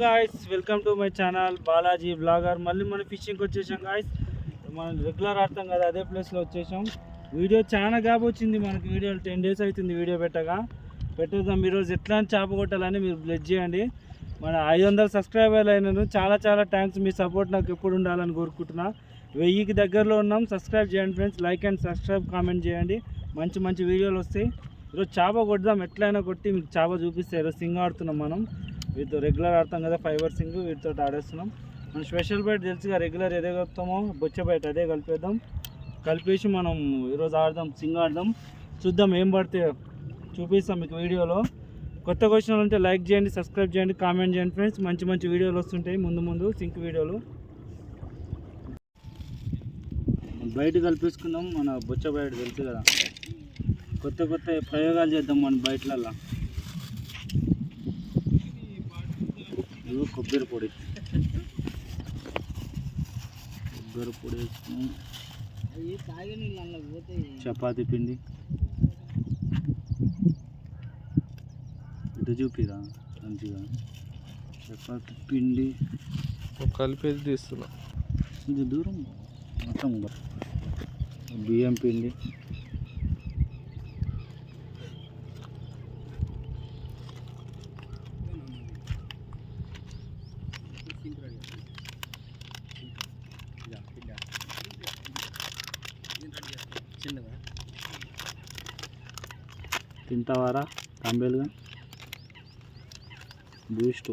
Guys welcome to my channel Balaji blogger మళ్ళీ మనం ఫిషింగ్కి వచ్చేసాం గాయస్ మనం రెగ్యులర్ ఆడతాం కదా అదే ప్లేస్లో వచ్చేసాం. వీడియో చాలా గ్యాప్ వచ్చింది మనకి వీడియో టెన్ డేస్ అవుతుంది వీడియో పెట్టగా. పెట్టేద్దాం. ఈరోజు ఎట్లా చేప కొట్టాలని మీరు బ్లెడ్ చేయండి. మన ఐదు వందల సబ్స్క్రైబర్లు అయినాను చాలా చాలా థ్యాంక్స్ మీ సపోర్ట్ నాకు ఎప్పుడు ఉండాలని కోరుకుంటున్నా. వెయ్యికి దగ్గరలో ఉన్నాం. సబ్స్క్రైబ్ చేయండి friends like and subscribe comment చేయండి. మంచి మంచి వీడియోలు వస్తాయి. ఈరోజు చేప కొడదాం. ఎట్లయినా కొట్టి మీకు చేప చూపిస్తే ఈరోజు సింగ్ ఆడుతున్నాం మనం. వీటితో రెగ్యులర్ ఆడతాం కదా ఫైబర్ సింగ్ వీటితో ఆడేస్తున్నాం. మనం స్పెషల్ బైట్ తెలుసుగా రెగ్యులర్ ఏదే కలుపుతామో బొచ్చ బయట అదే కలిపేద్దాం. కలిపేసి మనం ఈరోజు ఆడదాం సింగ్ ఆడదాం. చూద్దాం ఏం పడితే చూపిస్తాం మీకు వీడియోలో. కొత్తగా వచ్చిన ఉంటే లైక్ చేయండి సబ్స్క్రైబ్ చేయండి కామెంట్ చేయండి ఫ్రెండ్స్ మంచి మంచి వీడియోలు వస్తుంటాయి ముందు ముందు సింక్ వీడియోలు. బయట కలిపేసుకుందాం మన బొచ్చ బయట తెలుసు కదా. కొత్త కొత్త ప్రయోగాలు చేద్దాం మన బయటలల్లో ఇదిగో కొబ్బరి పొడి. కొబ్బరి పొడి వేసుకున్నాం చపాతి పిండి. ఇటు చూపిరా మంచిగా. చపాతి పిండి. కలిపేది తీస్తున్నా ఇది దూరం మొత్తం బియ్యం పిండి. తింటావారా? తాంబేలుగా బూస్ట్.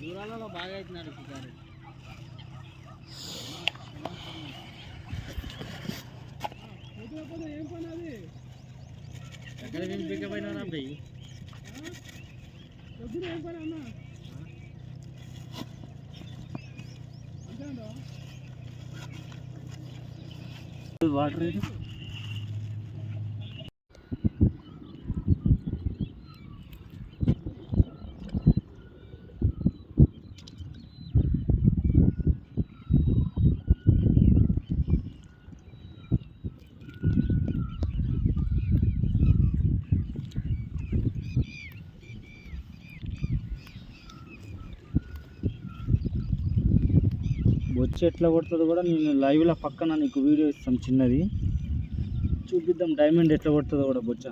దూరాలలో బాగా అవుతున్నాడు షికారు వాటర్ వచ్చి ఎట్లా కొడుతుందో కూడా నేను లైవ్లో పక్కన నీకు వీడియో ఇస్తాం చిన్నది. చూపిద్దాం డైమండ్ ఎట్లా కొడుతుందో కూడా బొచ్చ.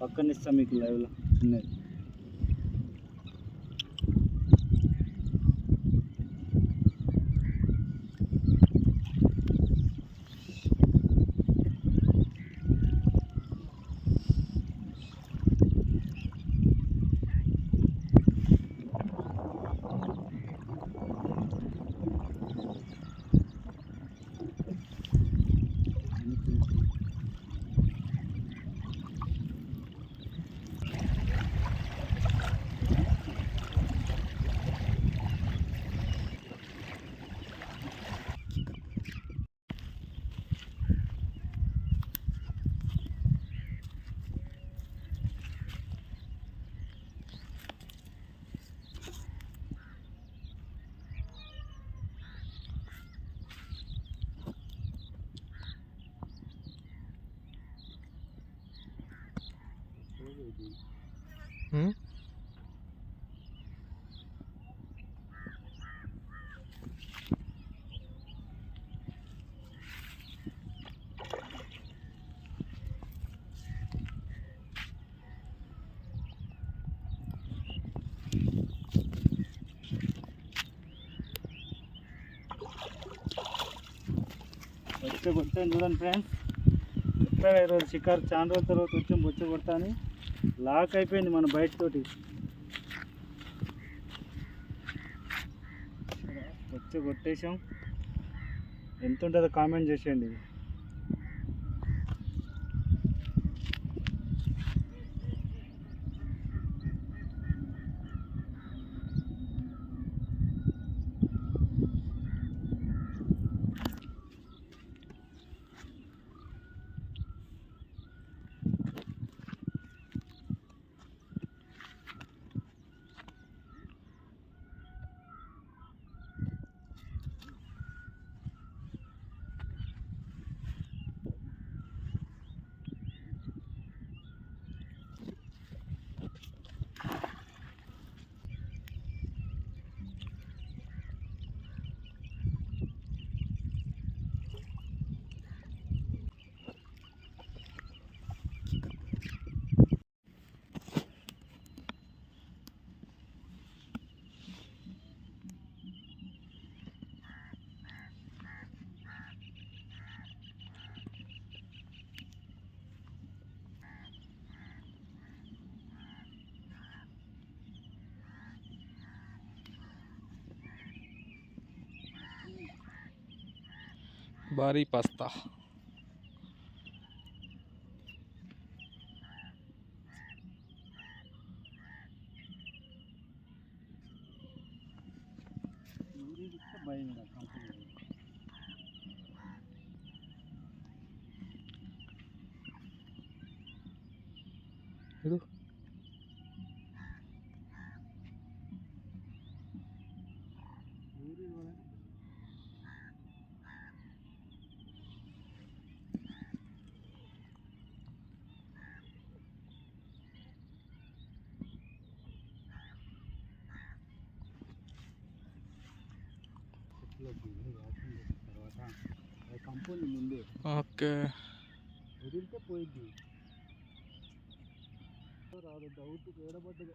పక్కన ఇస్తాం మీకు లైవ్లో చిన్నది. వచ్చే కొట్టాను చూడండి ఫ్రెండ్స్ ఎక్కడ ఈరోజు షికారు చాలా రోజుల తర్వాత వచ్చి బొచ్చ కొడతాను. లాక్ అయిపోయింది మన బయటతోటి. తోటి కొట్టేసాం ఎంత ఉంటుందో కామెంట్ చేసేయండి. बारी पास्ता। भाई కంపౌండ్ ముందే ఓకే వదిలితే పోయిద్ది రాదు డౌట్ ఏడబడ్డది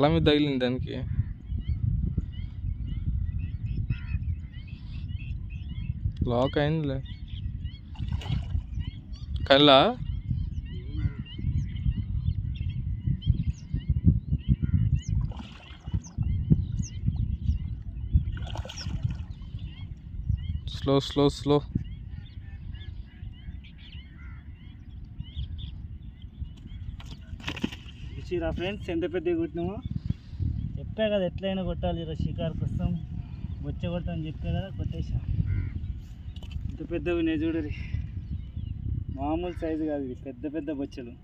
తల మీద తగిలింది దానికి. లాక్ అయిందిలే. కళ్ళ? స్లో స్లో స్లో చూసిరా ఫ్రెండ్స్? ఎంత పెద్దగా కొట్టినామో? చెప్పా కదా ఎట్లయినా కొట్టాలి ఈరోజు షికార్కి వస్తాం బొచ్చ కొట్టని చెప్పా కదా కొట్టేసా ఇంత పెద్దవి ఉన్నాయి చూడరి మామూలు సైజు కాదు ఇది పెద్ద పెద్ద బొచ్చలు.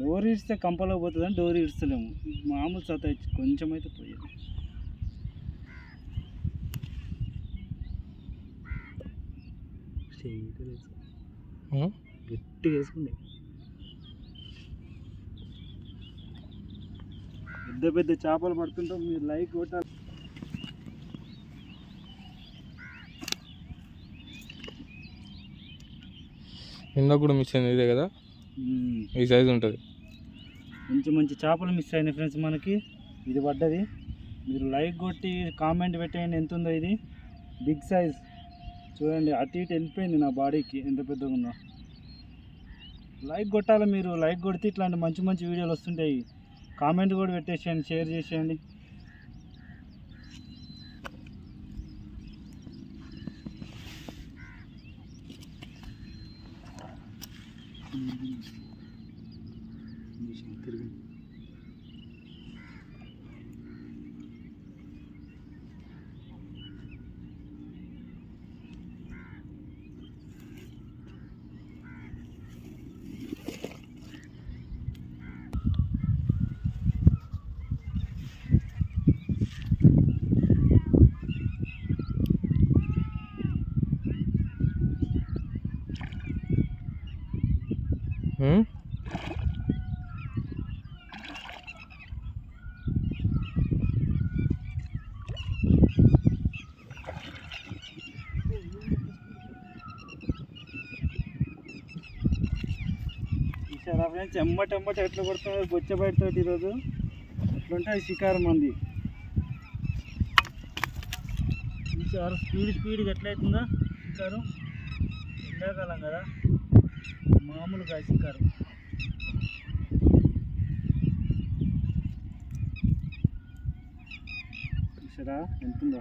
డోర్ ఇడిస్తే కంపలో పోతుందని డోర్ ఇడుస్తలేము. మామూలు సత కొంచెం అయితే పోయేది. చేతులు వేసుకో. ఉం? గట్టిగా వేసుకుండే. పెద్ద పెద్ద చేపలు పడుతుంటాం మీరు లైక్ కొట్టాలి. ఇందాక కూడా మిస్ అయింది ఇదే కదా. ఈ సైజు ఉంటుంది. మంచి మంచి చేపలు మిస్ అయినాయి ఫ్రెండ్స్ మనకి. ఇది పడ్డది. మీరు లైక్ కొట్టి కామెంట్ పెట్టేయండి ఎంత ఉందో ఇది. బిగ్ సైజ్ చూడండి అటు ఇటు వెళ్ళిపోయింది నా బాడీకి. ఎంత పెద్దగా ఉందో. లైక్ కొట్టాలి మీరు లైక్ కొడితే ఇట్లాంటి మంచి మంచి వీడియోలు వస్తుంటాయి. కామెంట్ కూడా పెట్టేసేయండి షేర్ చేసేయండి. తిరిగి ఉం? ఎమ్మటి ఎమ్మటి ఎట్లా కొడుతున్నారు బొచ్చ బయటతోటి ఈరోజు అట్లుంటుంది షికారు మంది స్పీడ్ స్పీడ్గా ఎట్లయితుందో షికారు ఎండాకాలం కదా. మామూలుగా షికారు చూసారా? ఎంతుందో?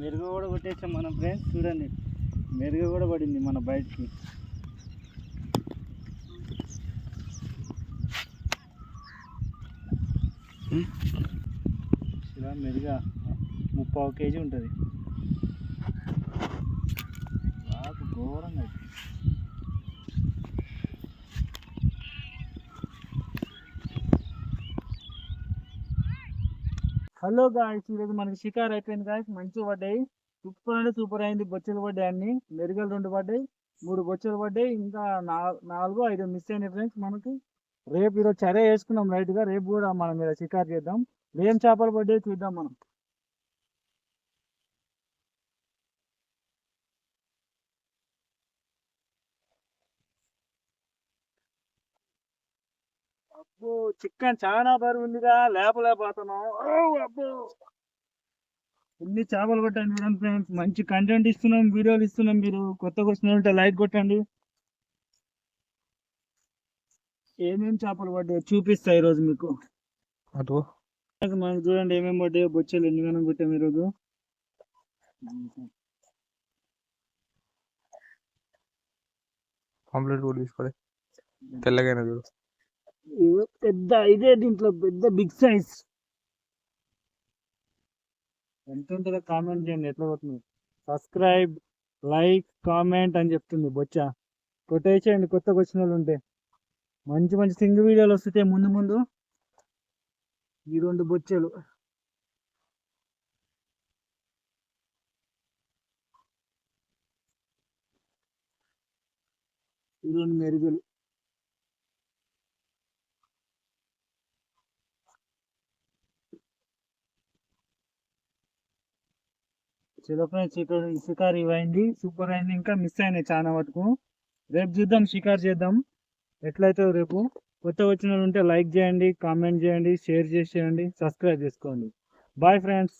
మెరుగు కూడా కొట్టేసాం మనం ఫ్రెండ్స్ చూడండి. మెరుగు కూడా పడింది మన బయటికి. మెరుగా. ముప్పావు కేజీ ఉంటుంది. నాకు ఘోరంగా హలో గాయస్ ఈరోజు మనకి షికార్ అయిపోయింది గాయస్. మంచిగా పడ్డాయి. సూపర్ అంటే సూపర్ అయింది. బొచ్చలు పడ్డాయి అన్ని. మెరుగలు రెండు పడ్డాయి. మూడు బొచ్చలు పడ్డాయి. ఇంకా నా- నాలుగు ఐదు మిస్ అయినాయి ఫ్రెండ్స్ మనకి. రేపు ఈరోజు చర్య వేసుకున్నాం లైట్గా. రేపు కూడా మనం మీద షికార్ చేద్దాం. ఏం చేపలు పడ్డాయి చూద్దాం మనం. అబ్బో చికెన్ చాలా బరువు ఉందిగా లేపలేకపోతున్నాం. ఓ అబ్బో. ఎన్ని చేపలు కొట్టండి చూడండి ఫ్రెండ్స్ మంచి కంటెంట్ ఇస్తున్నాం వీడియోలు ఇస్తున్నాం మీరు. కొత్తగా వచ్చినట్టు లైక్ కొట్టండి. ఏమేమి చేపలు పడ్డాయో చూపిస్తా ఈరోజు మీకు. అటు మనం చూడండి ఏమేమి పడ్డాయో బొచ్చలు ఎన్ని గణం కొట్టాం ఈరోజు. పాంప్లెట్ కూడా తీసుకోలే. తెల్లగైనా చూడు. పెద్ద ఇదే దీంట్లో పెద్ద బిగ్ సైజ్. ఎంత ఉంటుందో కామెంట్ చేయండి ఎట్లా పోతుంది? సబ్స్క్రైబ్ లైక్ కామెంట్ అని చెప్తుంది బొచ్చ. కొట్టేసేయండి కొత్తగా వచ్చిన వాళ్ళు ఉంటే. మంచి మంచి సింగ్ వీడియోలు వస్తుంటే ముందు ముందు ఈ రెండు బొచ్చలు. ఈ రెండు మెరుగులు. చలో ఫ్రెండ్స్ ఇక్కడ షికార్ ఇవ్వండి సూపర్ అయింది. ఇంకా మిస్ అయినాయి చాలా వరకు రేపు చూద్దాం షికార్ చేద్దాం. ఎట్లయితే రేపు కొత్త వచ్చిన వాళ్ళు ఉంటే లైక్ చేయండి కామెంట్ చేయండి షేర్ చేసేయండి సబ్స్క్రైబ్ చేసుకోండి. Bye friends